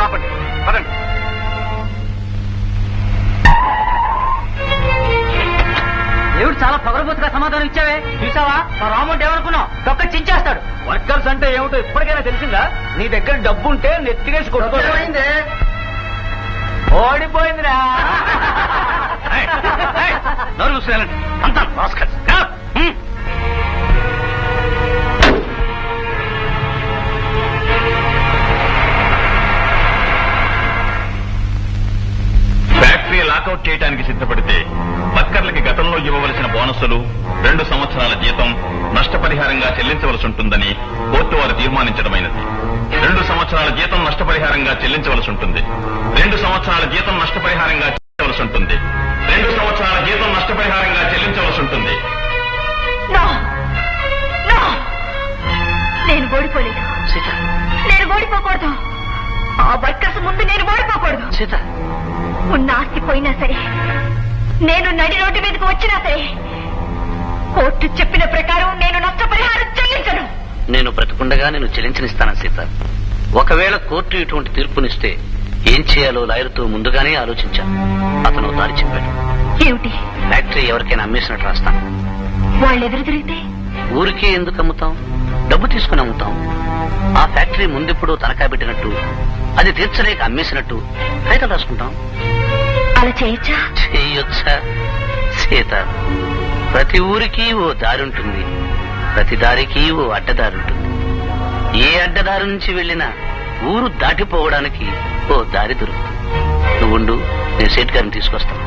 ఆపండి. పదండి. దేవుడు చాలా పొగరబోతుగా సమాధానం ఇచ్చావే? చూసావా? మా రాముడు ఏమనుకున్నావు? తొక్క చించేస్తాడు. వర్కర్స్ అంటే ఏమిటో ఇప్పటికైనా తెలిసిందా? నీ దగ్గర డబ్బు ఉంటే నెత్తికేసి కొట్టుకోయింది ఓడిపోయిందిరా. ఏయ్, ఏయ్, నోరు మూసుకెళ్ళండి అంతా. చేయడానికి సిద్ధపడితే వర్కర్లకి గతంలో ఇవ్వవలసిన బోనస్సులు రెండు సంవత్సరాల జీతం నష్టపరిహారంగా చెల్లించవలసి ఉంటుందని కోర్టు వారు తీర్మానించడమైనది. రెండు సంవత్సరాల జీతం నష్టపరిహారంగా చెల్లించవలసి ఉంటుంది రెండు సంవత్సరాల జీతం నష్టపరిహారంగా చెల్లించవలసి ఉంటుంది రెండు సంవత్సరాల జీతం నష్టపరిహారంగా చెల్లించవలసి ఉంటుంది నేను ఓడిపోలేదు. నేను ఓడిపోకూడదు. ఆ వర్కర్స్ ముందు నేను ఓడిపోకూడదు. సీత. ఉన్న ఆస్తి పోయినా సరే నేను నడి రోడ్డు మీదకి వచ్చినా సరే కోర్టు చెప్పిన ప్రకారం నేను నష్టపరిహారం చెల్లించను. నేను బ్రతికుండగా నేను చెల్లించనిస్తాను సీత. ఒకవేళ కోర్టు ఇటువంటి తీర్పునిస్తే ఏం చేయాలో లాయర్తో ముందుగానే ఆలోచించాను అతను దారి చెప్పాడు. ఏమిటి? ఫ్యాక్టరీ ఎవరికైనా అమ్మేసినట్టు రాస్తాను. వాళ్ళు ఎదురు తిరిగితే? ఊరికే ఎందుకు అమ్ముతాం? డబ్బు తీసుకుని అమ్ముతాం. ఆ ఫ్యాక్టరీ ముందెప్పుడో తనఖా పెట్టినట్టు అది తీర్చలేక అమ్మేసినట్టు కాగితాలు రాసుకుంటాం. అలా చేయొచ్చా? చెయ్యొచ్చా సీత ప్రతి ఊరికి ఓ దారి ఉంటుంది. ప్రతి దారికి ఓ అడ్డదారి ఉంటుంది. ఏ అడ్డదారి నుంచి వెళ్ళినా ఊరు దాటిపోవడానికి ఓ దారి దొరుకుతుంది. నువ్వుండు నేను సేట్ గారిని తీసుకొస్తాను.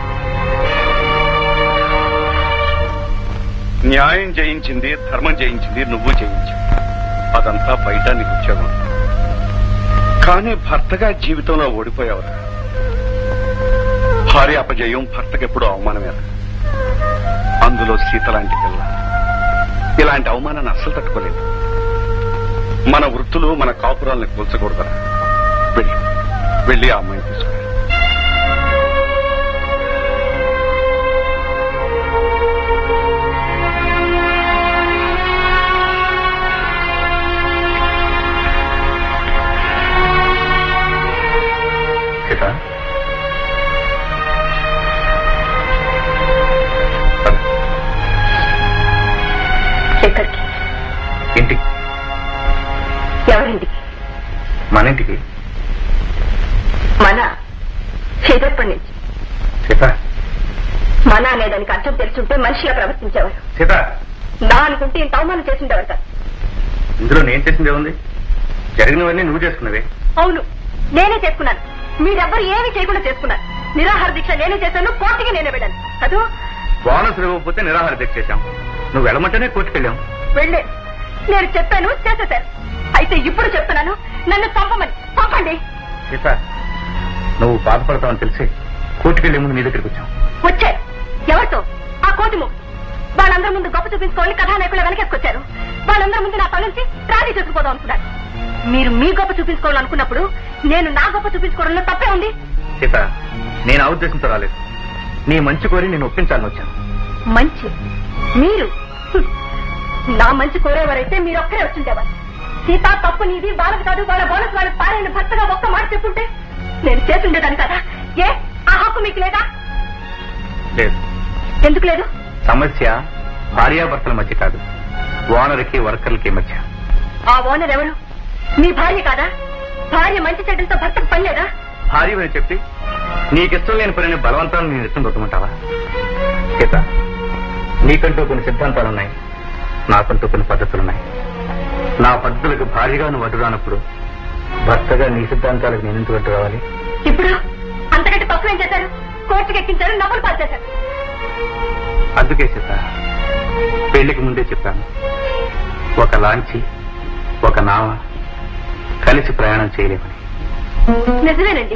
న్యాయం జయించింది ధర్మం జయించింది నువ్వు జయించావు అదంతా బయట నీకు ఉద్యోగం కానీ భర్తగా జీవితంలో ఓడిపోయావురా భార్య అపజయం భర్తకెప్పుడు అవమానమేరా అందులో సీత లాంటి పిల్ల. ఇలాంటి అవమానాన్ని అస్సలు తట్టుకోలేదు. మన వృత్తులు మన కాపురాలను కూల్చకూడదురా వెళ్ళి. వెళ్ళి ఆ అమ్మాయిని తీసుకురా. మన ఇంటికి మన. చేదప్పటి నుంచి సీత. మన అనేదానికి అర్థం తెలుసుంటే మనిషిగా ప్రవర్తించేవారు. సీత. నా అనుకుంటే ఇంత అవమానం చేసిండేవారు సార్ ఇందులో నేను చేసిందే ఉంది జరిగినవన్నీ నువ్వు చేసుకున్నవే. అవును నేనే చేసుకున్నాను. మీరెవ్వరు ఏమీ చేయకుండా చేసుకున్నారు. నిరాహార దీక్ష నేనే చేశాను కోర్టుకి నేనే వెళ్ళాను. అదో? బోనస్ ఇవ్వకపోతే నిరాహార దీక్ష చేశాం. నువ్వు వెళ్ళమంటేనే కోర్టుకెళ్ళాం. వెళ్ళే. నేను చెప్పాను చేసేశారు. అయితే ఇప్పుడు చెప్తున్నాను నన్ను చంపమని చంపండి సీత నువ్వు బాధపడతావని తెలిసి కోర్టుకెళ్ళే ముందు నీ దగ్గరికి వచ్చాం. వచ్చారు ఎవరితో? ఆ కోటి ముగ్గు వాళ్ళందరి ముందు గొప్ప చూపించుకోవాలని కథానాయకులు వెనకేసుకొచ్చారు. వాళ్ళందరి ముందు నా తలంచి రాజీ చేసుకుపోదాం అనుకున్నారు. మీరు మీ గొప్ప చూపించుకోవాలనుకున్నప్పుడు నేను నా గొప్ప చూపించుకోవడంలో తప్పే ఉంది. సీత నేను ఆ ఉద్దేశంతో రాలేదు. నీ మంచి కోరి నేను ఒప్పించాలని వచ్చాను. మంచి? మీరు. నా మంచి కోరేవారైతే మీరు ఒక్కరే వచ్చిండేవారు సీత తప్పు నీది వాళ్ళకి కాదు వాళ్ళ బోనస్ వాళ్ళకి పారైన భర్తగా ఒక్క మాట చెప్పుంటే నేను చేస్తుండేదాన్ని కదా. ఏ? ఆ హక్కు మీకు లేదా? లేదు. ఎందుకు లేదు? సమస్య భార్యాభర్తల మధ్య కాదు. ఓనర్కి వర్కర్లకి మధ్య. ఆ ఓనర్ ఎవరు? మీ భార్య కాదా? భార్య మంచి చెడ్డలతో భర్తకు పని లేదా? భార్య అని చెప్పి నీకిష్టం లేని పనిని బలవంతాన్ని నేను ఇష్టం తొట్టమంటావా సీత నీకంటూ కొన్ని సిద్ధాంతాలున్నాయి. నాకంటూ కొన్ని పద్ధతులున్నాయి. నా పద్ధతులకు భార్యగా నువ్వు అడ్డు రానప్పుడు భర్తగా నీ సిద్ధాంతాలకు నేను ఎందుకు అడ్డు రావాలి? ఇప్పుడు అంతకంటే తక్కువ ఏం చేశారు? కోర్టుకి ఎక్కించారు నవ్వులు పాలు చేశారు అందుకే సీత పెళ్ళికి ముందే చెప్పాను. ఒక లాంచి ఒక నావ కలిసి ప్రయాణం చేయలేమని. నిజమేనండి.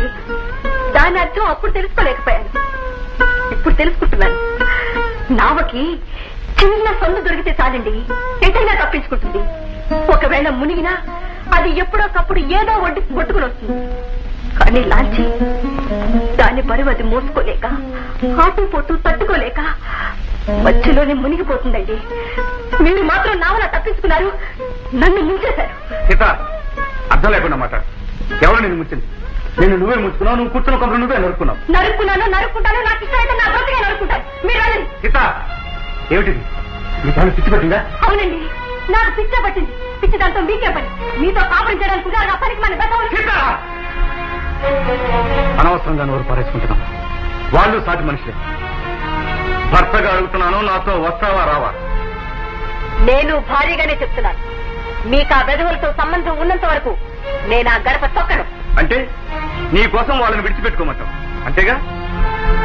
దాని అర్థం అప్పుడు తెలుసుకోలేకపోయాను. ఇప్పుడు తెలుసుకుంటున్నాను. నావకి చిన్న సొంత దొరికితే చాలండి. ఎటైనా తప్పించుకుంటుంది. ఒకవేళ మునిగినా అది ఎప్పుడోకప్పుడు ఏదో ఒడ్డు కొట్టుకుని వస్తుంది. కానీ లాంచి దాని బరువు అది మోసుకోలేక ఆటు పోతూ తట్టుకోలేక మధ్యలోనే మునిగిపోతుందండి. మీరు మాత్రం నావలా తప్పించుకున్నారు నన్ను ముంచేశారు. సీత అర్థం లేకుండా మాట్లాడు ఎవరు నేను ముచ్చింది నేను నువ్వే ముచ్చుకున్నావు నువ్వు కూర్చున్న కొంపలు నువ్వే నరుకున్నావు నరుక్కున్నాను నరుక్కుంటాను నాకు ఇష్టమైతే నా బ్రతిగా నరుక్కుంటాను మీరు సీత ఏమిటిది? నీకేమైనా పిచ్చి పట్టిందా? అవునండి నాకు పిచ్చ పట్టింది. పిచ్చి దాంతో మీకే పని. మీతో కాపురం చేయడానికి నా పనికి మన అనవసరంగా నోరు పారేసుకుంటున్నాం. వాళ్ళు సాటి మనుషులే. భర్తగా అడుగుతున్నాను నాతో వస్తావా రావా? నేను భారీగానే చెప్తున్నాను. మీకు ఆ వెధవులతో సంబంధం ఉన్నంత వరకు నేను ఆ గడప తొక్కను. అంటే నీ కోసం వాళ్ళని విడిచిపెట్టుకోమంటావు. అంతేగా?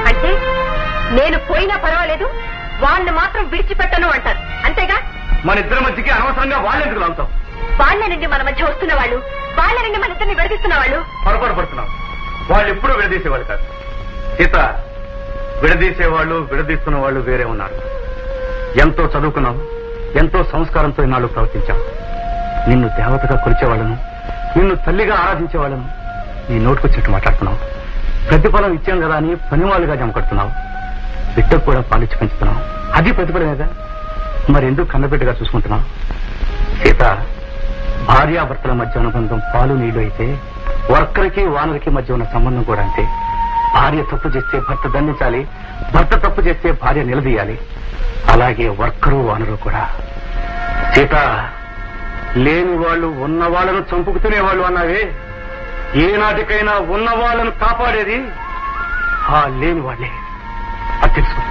అంటే నేను పోయినా పర్వాలేదు వాళ్ళని మాత్రం విడిచిపెట్టను అంటారు. అంతేగా? మన ఇద్దరి మధ్యకి అనవసరంగా వాళ్ళెందుకు లాగుతావు? వాళ్ళ నుండి మన మధ్య వస్తున్న వాళ్ళు వాళ్ళ నుండి మన ఇద్దరిని విడదీస్తున్న వాళ్ళు. పొరపాటు పడుతున్నావు. వాళ్ళు ఎప్పుడూ విడదీసేవాళ్ళు కాదు. సీత విడదీసేవాళ్ళు విడదీస్తున్న వాళ్ళు వేరే ఉన్నారు. ఎంతో చదువుకున్నావు ఎంతో సంస్కారంతో ఇన్నాళ్ళు ప్రవర్తించావు. నిన్ను దేవతగా కొలిచేవాళ్ళను నిన్ను తల్లిగా ఆరాధించేవాళ్ళను నీ నోటుకొచ్చినట్టు మాట్లాడుతున్నావు. ప్రతిఫలం ఇచ్చాం కదా అని పనివాళ్ళుగా జమకడుతున్నావు బిడ్డకు కూడా పాలిచ్చి పెంచుతున్నాం. అది ప్రతిఫలమేగా మరి ఎందుకు కన్నబిడ్డగా చూసుకుంటున్నాం? సీత భార్యాభర్తల మధ్య అనుబంధం పాలు నీళ్ళు అయితే వర్కర్కి వానరకి మధ్య ఉన్న సంబంధం కూడా అంతే. భార్య తప్పు చేస్తే భర్త దండించాలి భర్త తప్పు చేస్తే భార్య నిలదీయాలి. అలాగే వర్కరు వానరు కూడా. సీత లేని వాళ్ళు ఉన్న వాళ్ళను చంపుకు తినేవాళ్ళు అన్నావే? ఏనాటికైనా ఉన్న వాళ్ళను కాపాడేది ఆ లేని వాళ్ళే. అది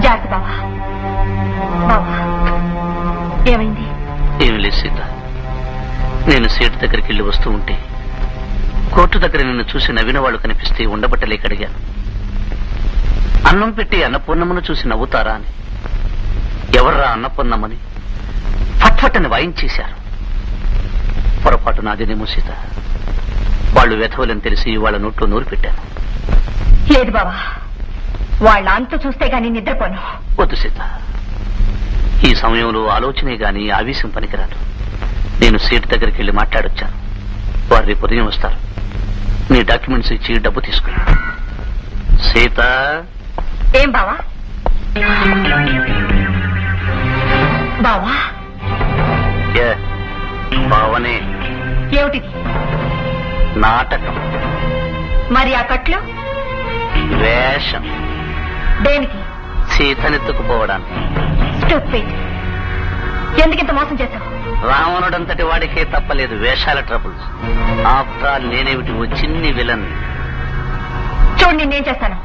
జాగ్రత్త బావా. బావా. ఏమైంది? ఏమి లేదు సీత. నేను సీటు దగ్గరికి వెళ్ళి వస్తూ ఉంటే కోర్టు దగ్గర నిన్ను చూసి నవ్విన వాళ్ళు కనిపిస్తే ఉండబట్టలేక అడిగాను. అన్నం పెట్టి అన్నపూర్ణమ్మను చూసి నవ్వుతారా అని. ఎవర్రా అన్నపూర్ణమ్మని? ఫట్ఫట్టని వాయించేశారు. పొరపాటు నాదేనేమో సీత. వాళ్ళు వెధవలని తెలిసి వాళ్ళ నోట్లో నూరు పెట్టాను లేదు బావా. వాళ్ళ అంతు చూస్తే గాని నిద్రపోను. వద్దు సీత. ఈ సమయంలో ఆలోచనే గాని ఆవేశం పనికిరాదు. నేను సీట్ దగ్గరికి వెళ్ళి మాట్లాడొచ్చాను. వారు రేపు ఉదయం వస్తారు. నీ డాక్యుమెంట్స్ ఇచ్చి డబ్బు తీసుకుని. సీత. ఏం బావా? బావా? ఏ, భావనే ఏమిటిది? నాటకం. మరి ఆ కట్లు? వేషం. దేనికి? సీతనెత్తుకుపోవడానికి. ఎందుకింత మోసం చేశావు? రావణుడంతటి వాడికే తప్పలేదు వేషాల ట్రబుల్ ఆఫ్టర్ ఆల్ నేనేమిటి ఓ చిన్ని విలన్? చూడు నేనేం చేస్తాను?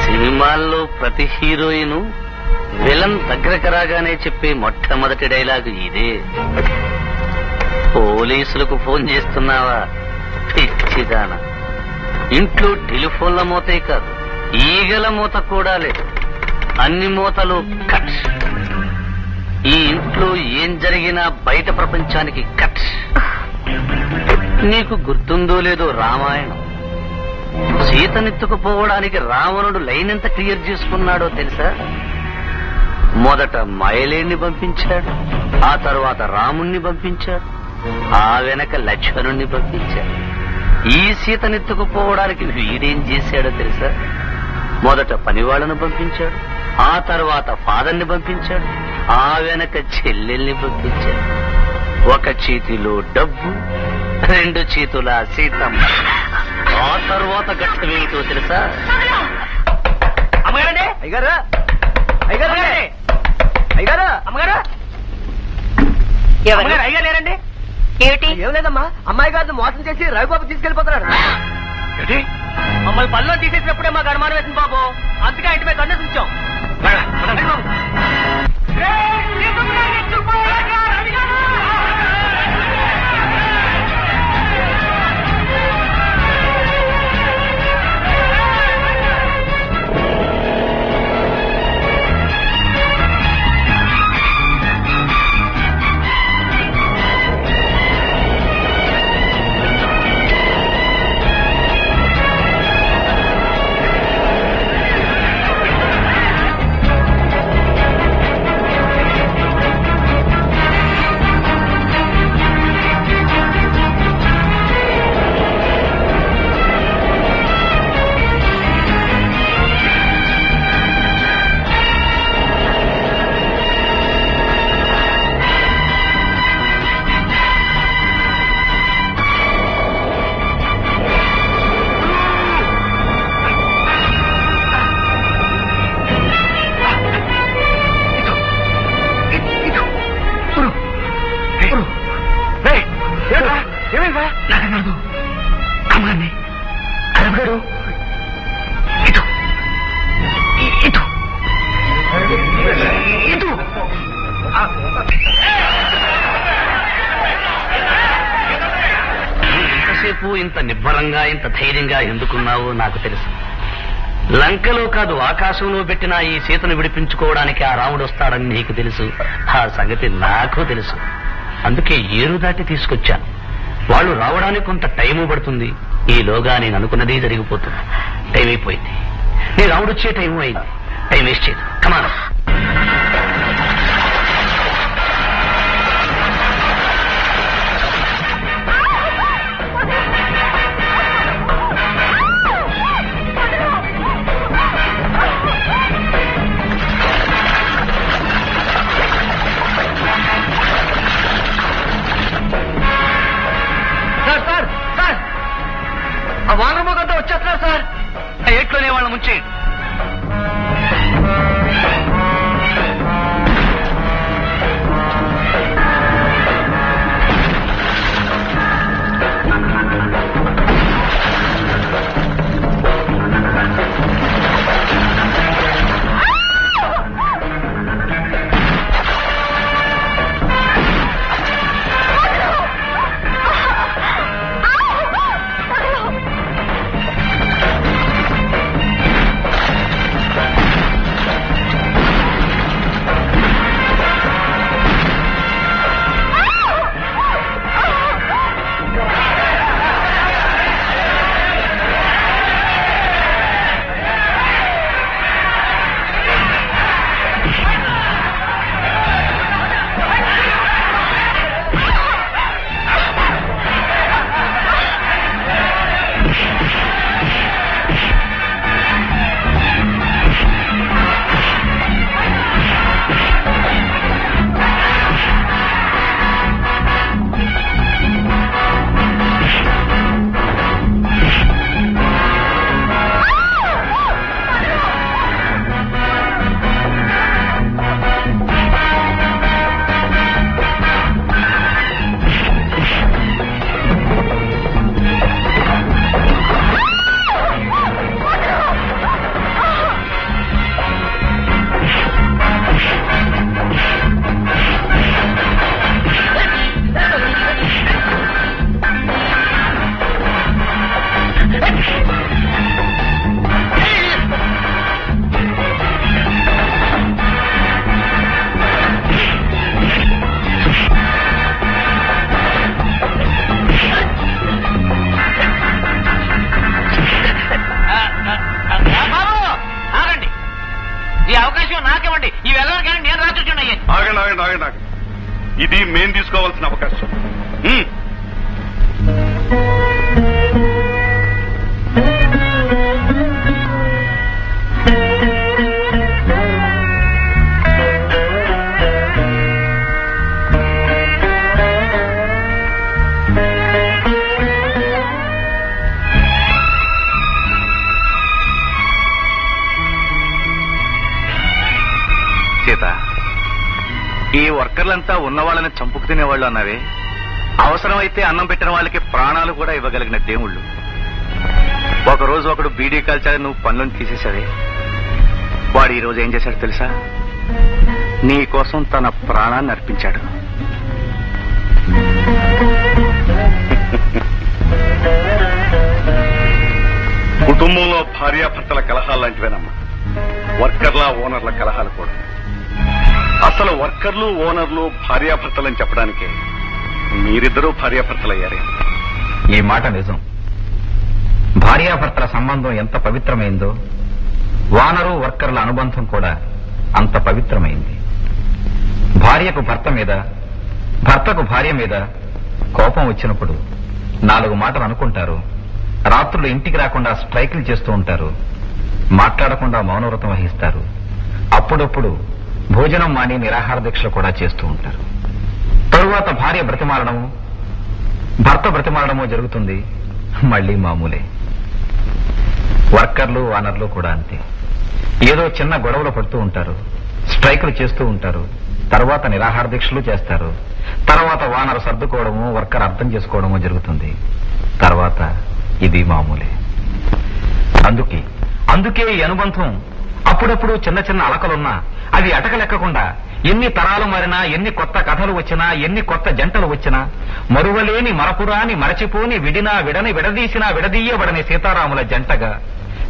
సినిమాల్లో ప్రతి హీరోయిన్ విలన్ దగ్గరకు రాగానే చెప్పే మొట్టమొదటి డైలాగ్ ఇదే. పోలీసులకు ఫోన్ చేస్తున్నావా? పిచ్చిదాన. ఇంట్లో టెలిఫోన్ల మూతే కాదు. ఈగల మూత కూడా లేదు. అన్ని మూతలు కట్. ఈ ఇంట్లో ఏం జరిగినా బయట ప్రపంచానికి కట్. నీకు గుర్తుందో లేదో రామాయణం. సీతనెత్తుకుపోవడానికి రావణుడు లైన్ ఎంత క్లియర్ చేసుకున్నాడో తెలుసా? మొదట మయలేణ్ణి పంపించాడు. ఆ తర్వాత రాముణ్ణి పంపించాడు. ఆ వెనక లక్ష్మణుణ్ణి పంపించాడు. ఈ సీతనెత్తుకుపోవడానికి వీడేం చేశాడో తెలుసా? మొదట పనివాళ్ళను పంపించాడు. ఆ తర్వాత ఫాదర్ని పంపించాడు. ఆ వెనక చెల్లెల్ని పంపించాడు. ఒక చేతిలో డబ్బు రెండు చేతుల సీతమ్మ. ఆ తర్వాత ఘట్టమేమిటో తెలుసా? అమ్మగారండి! అమ్మగారు! లేరండి? ఏమిటి? ఏం లేదమ్మా. అమ్మాయి గారిని మోసం చేసి రవిబాబు తీసుకెళ్ళిపోతున్నాడు ఏంటి మమ్మల్ని పనిలో తీసేసినప్పుడే మాకు అనుమానం వేసింది బాబు అందుకే ఇంటి మీద కన్ను ఉంచాం బాబు. ఇంత ధైర్యంగా ఎందుకున్నావో నాకు తెలుసు. లంకలో కాదు ఆకాశంలో పెట్టిన ఈ సీతను విడిపించుకోవడానికి ఆ రాముడు వస్తాడని నీకు తెలుసు. ఆ సంగతి నాకు తెలుసు. అందుకే ఏరు దాటి తీసుకొచ్చాను. వాళ్ళు రావడానికి కొంత టైము పడుతుంది. ఈలోగా నేను అనుకున్నది జరిగిపోతుంది. టైం అయిపోయింది. నేను రాముడు వచ్చే టైం అయింది. టైం వేస్ట్ చేయదు కమాన్ ఇది మేం తీసుకోవాల్సిన అవకాశం. ఈ వర్కర్లంతా ఉన్న వాళ్ళని చంపుకు తినేవాళ్ళు అన్నావే. అవసరమైతే అన్నం పెట్టిన వాళ్ళకి ప్రాణాలు కూడా ఇవ్వగలిగిన దేవుళ్ళు. ఒక రోజు ఒకడు బీడీ కాల్చాలని నువ్వు పనులను తీసేశావే. వాడు ఈరోజు ఏం చేశాడు తెలుసా? నీ కోసం తన ప్రాణాన్ని అర్పించాడు. కుటుంబంలో భార్యాభర్తల కలహాలు లాంటివేనమ్మా. వర్కర్ల ఓనర్ల కలహాలు కూడా. అసలు వర్కర్లు ఓనర్లు భార్యాభర్తలని చెప్పడానికే మీరిద్దరూ భార్యాభర్తలయ్యారే. ఈ మాట నిజం. భార్యాభర్తల సంబంధం ఎంత పవిత్రమైందో వానరు వర్కర్ల అనుబంధం కూడా అంత పవిత్రమైంది. భార్యకు భర్త మీద భర్తకు భార్య మీద కోపం వచ్చినప్పుడు నాలుగు మాటలు అనుకుంటారు. రాత్రులు ఇంటికి రాకుండా స్ట్రైకులు చేస్తూ ఉంటారు. మాట్లాడకుండా మౌనవ్రతం వహిస్తారు. అప్పుడప్పుడు భోజనం మాని నిరాహార దీక్షలు కూడా చేస్తూ ఉంటారు. తరువాత భార్య బ్రతిమాలడము భర్త బ్రతిమాలడము జరుగుతుంది. మళ్ళీ మామూలే. వర్కర్లు వానర్లు కూడా అంతే. ఏదో చిన్న గొడవలు పడుతూ ఉంటారు. స్ట్రైకులు చేస్తూ ఉంటారు. తర్వాత నిరాహార దీక్షలు చేస్తారు. తర్వాత వానరు సర్దుకోవడము వర్కర్ అర్థం చేసుకోవడము జరుగుతుంది. తర్వాత ఇది మామూలే. అందుకే అందుకే ఈ అనుబంధం అప్పుడప్పుడు చిన్న చిన్న అలకలున్నా అవి అటకలెక్కకుండా ఎన్ని తరాలు మారినా ఎన్ని కొత్త కథలు వచ్చినా ఎన్ని కొత్త జంటలు వచ్చినా మరువలేని మరపురాని మరచిపోని విడినా విడని విడదీసినా విడదీయబడని సీతారాముల జంటగా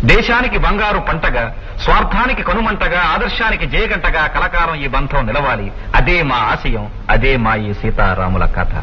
దేశానికి బంగారు పంటగా స్వార్థానికి కనుమంటగా ఆదర్శానికి జయగంటగా కలకాలం ఈ బంధం నిలవాలి. అదే మా ఆశయం అదే మా ఈ సీతారాముల కథ.